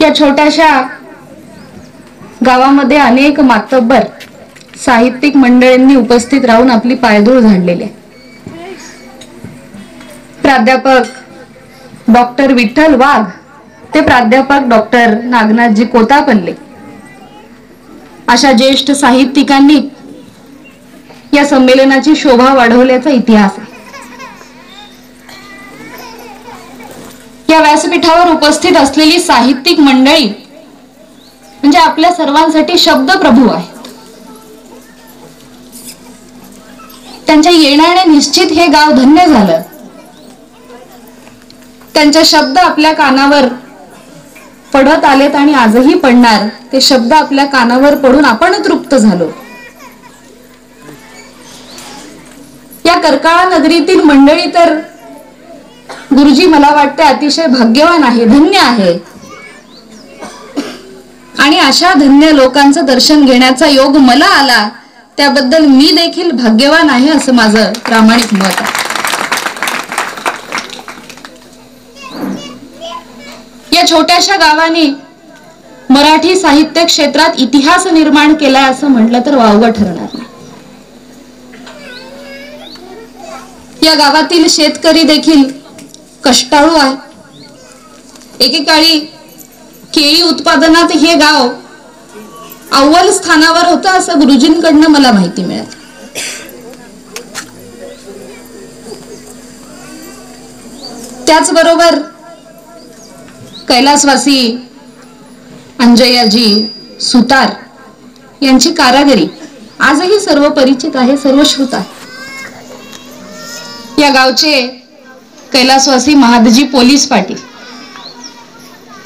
या छोट्याशा गावामध्ये अनेक मातब्बर साहित्यिक मंडळींनी उपस्थित राहून आपली पायधूळ झाडलेली आहे. प्राध्यापक डॉक्टर विठ्ठल वाघ ते प्राध्यापक डॉक्टर नागनाथजी कोतापल्ले अशा ज्येष्ठ साहित्यिकांनी या संमेलनाची शोभा वाढवल्याचा इतिहास आहे. या व्यासपीठावर उपस्थित असलेली साहित्यिक मंडळी म्हणजे आपल्या सर्वांसाठी शब्द प्रभू आहेत. त्यांच्या येण्याने निश्चित हे गाव धन्य झालं. त्यांचे शब्द आपल्या कानावर पडत आलेत आणि आजही पडणार. ते शब्द आपल्या कानावर पडून आपण तृप्त झालो. या कर्काळा नगरीतील मंडळी तर गुरुजी मला वाटते अतिशय भाग्यवान आहे धन्य आहे. आणि अशा धन्य लोकांचं दर्शन घेण्याचा योग मला आला त्याबद्दल मी देखील भाग्यवान आहे असं माझं प्रामाणिक मत आहे. या छोट्याशा गावाने मराठी साहित्य क्षेत्रात इतिहास निर्माण केलाय असं म्हटलं तर वावगं ठरणार नाही. या गावातील शेतकरी देखील कष्टाळू आहे. एकेकाळी केळी उत्पादनात हे गाव अव्वल स्थानावर होतं असं गुरुजींकडनं मला माहिती मिळाली. त्याचबरोबर कैलासवासी अंजयाजी सुतार यांची कारागिरी आजही सर्व परिचित आहे सर्व श्रुत आहे. या गावचे कैलासवासी महादजी पोलीस पाटील.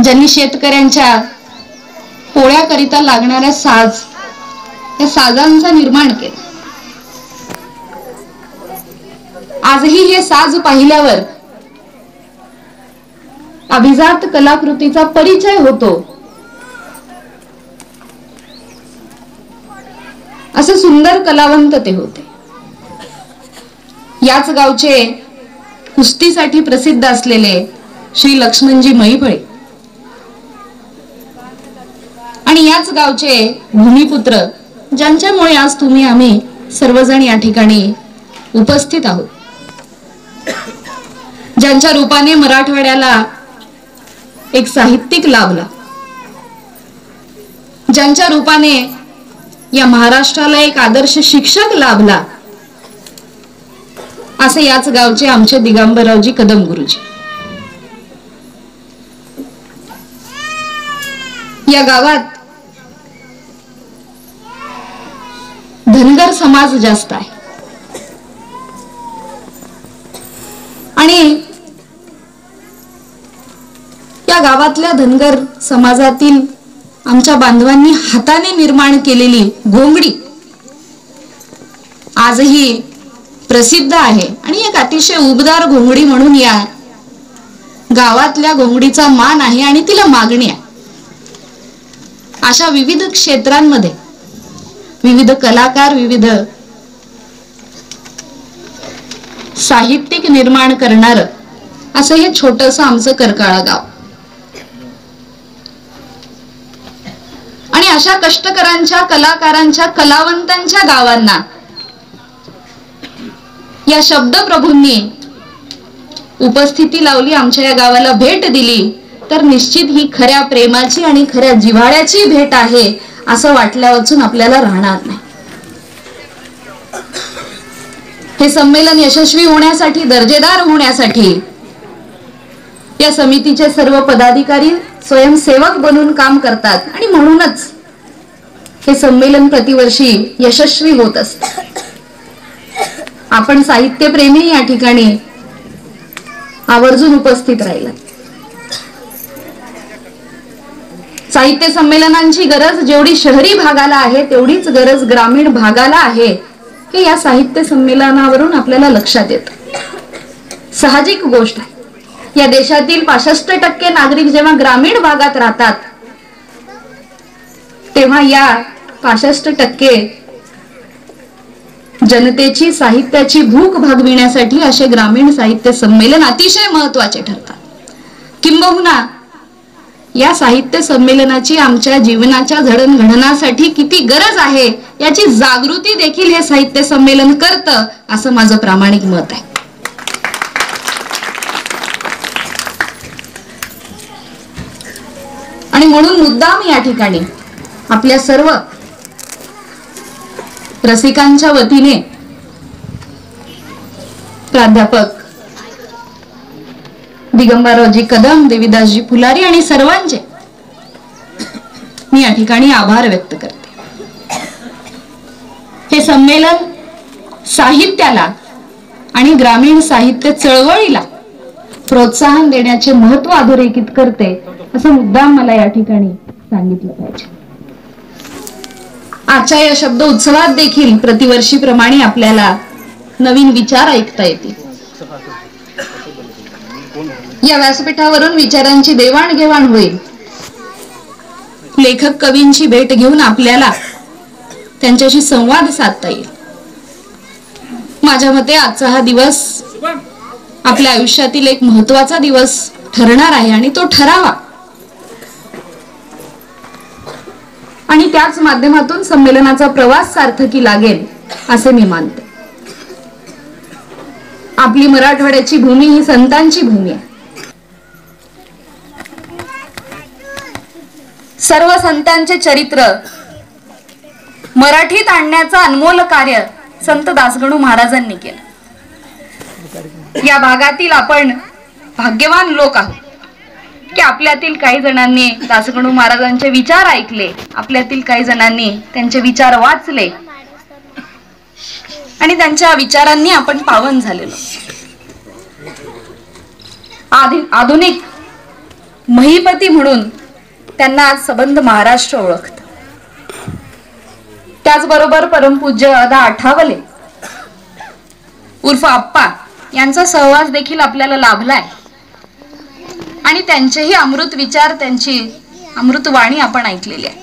ज्यांनी शेतकऱ्यांच्या पोळ्याकरिता लागणाऱ्या साज या साजांचा निर्माण केला. आजही हे साज पाहिल्यावर अभिजात कलाकृतीचा परिचय होतो. असे सुंदर कलावंत ते होते. याच गावचे कुस्तीसाठी प्रसिद्ध असलेले श्री लक्ष्मणजी महिफळे आणि याच गावचे भूमिपुत्र ज्यांच्यामुळे आज तुम्ही आम्ही सर्वजण या ठिकाणी उपस्थित आहोत. ज्यांच्या रूपाने मराठवाड्याला एक साहित्यिक लाभला. ज्यांच्या रूपाने या महाराष्ट्राला एक आदर्श शिक्षक लाभला. असे याच गावचे आमचे दिगंबररावजी कदम गुरुजी. या गावात धनगर समाज जास्त आहे. आणि या गावातल्या धनगर समाजातील आमच्या बांधवांनी हाताने निर्माण केलेली घोंगडी आजही प्रसिद्ध आहे. आणि एक अतिशय उबदार घोंगडी म्हणून या गावातल्या घोंगडीचा मान आहे आणि तिला मागणी आहे. अशा विविध क्षेत्रांमध्ये विविध कलाकार विविध साहित्यिक निर्माण करणार असं हे छोटस आमचं करकाळा गाव. आणि अशा कष्टकरांच्या कलाकारांच्या कलावंतांच्या गावांना या शब्द प्रभूंनी उपस्थिती लावली आमच्या या गावाला भेट दिली तर निश्चित ही खऱ्या प्रेमाची आणि खऱ्या जिव्हाळ्याची भेट आहे असं वाटल्या वाचून आपल्याला राहणार नाही. हे संमेलन यशस्वी होण्यासाठी दर्जेदार होण्यासाठी या समितीचे सर्व पदाधिकारी स्वयंसेवक बनून काम करतात आणि म्हणूनच हे संमेलन प्रतिवर्षी यशस्वी होत असतात आपण साहित्यप्रेमी या ठिकाणी आवर्जून उपस्थित राहिला. साहित्य संमेलनांची गरज जेवढी शहरी भागाला आहे तेवढीच गरज ग्रामीण भागाला आहे हे या साहित्य संमेलनावरून आपल्याला लक्षात येत. साहजिक गोष्ट आहे. या देशातील पासष्ट टक्के नागरिक जेव्हा ग्रामीण भागात राहतात तेव्हा या पासष्ट टक्के जनतेची साहित्याची भूक भागविण्यासाठी असे ग्रामीण साहित्य संमेलन अतिशय महत्त्वाचे ठरतात. किंबहुना या साहित्य संमेलनाची आमच्या जीवनाच्या जडणघडणासाठी किती गरज आहे याची जागृती देखील हे साहित्य संमेलन करतं असं माझं प्रामाणिक मत आहे. आणि म्हणून मुद्दाम या ठिकाणी आपल्या सर्व रसिकांच्या वतीने प्राध्यापक दिगंबररावजी कदम देविदासजी फुलारी आणि सर्वांचे मी या ठिकाणी आभार व्यक्त करते. हे संमेलन साहित्याला आणि ग्रामीण साहित्य चळवळीला प्रोत्साहन देण्याचे महत्त्व अधोरेखित करते असं मुद्दाम मला या ठिकाणी सांगितलं पाहिजे. आजच्या या शब्द उत्सवात देखील प्रतिवर्षीप्रमाणे आपल्याला नवीन विचार ऐकता येतील. या व्यासपीठावरून विचारांची देवाणघेवाण होईल. लेखक कवींची भेट घेऊन आपल्याला त्यांच्याशी संवाद साधता येईल. माझ्या मते आजचा हा दिवस आपल्या आयुष्यातील एक महत्त्वाचा दिवस ठरणार आहे आणि तो ठरावा. आणि त्याच माध्यमातून संमेलनाचा प्रवास सार्थकी लागेल असे मी मानते. आपली मराठवाड्याची भूमी ही संतांची भूमी आहे. सर्व संतांचे चरित्र मराठीत आणण्याचं अनमोल कार्य संत दासगणू महाराजांनी केलं. या भागातील आपण भाग्यवान लोक आहोत. की आपल्यातील काही जणांनी दासगणू महाराजांचे विचार ऐकले. आपल्यातील काही जणांनी त्यांचे विचार वाचले. आणि त्यांच्या विचारांनी आपण पावन झालेलो. आधुनिक महीपती म्हणून त्यांना आज सबंध महाराष्ट्र ओळखत त्याचबरोबर परमपूज्य अदा आठावले. उर्फ आप्पा यांचा सहवास देखील आपल्याला लाभलाय. आणि त्यांचेही अमृत विचार त्यांची अमृतवाणी आपण ऐकलेली आहे.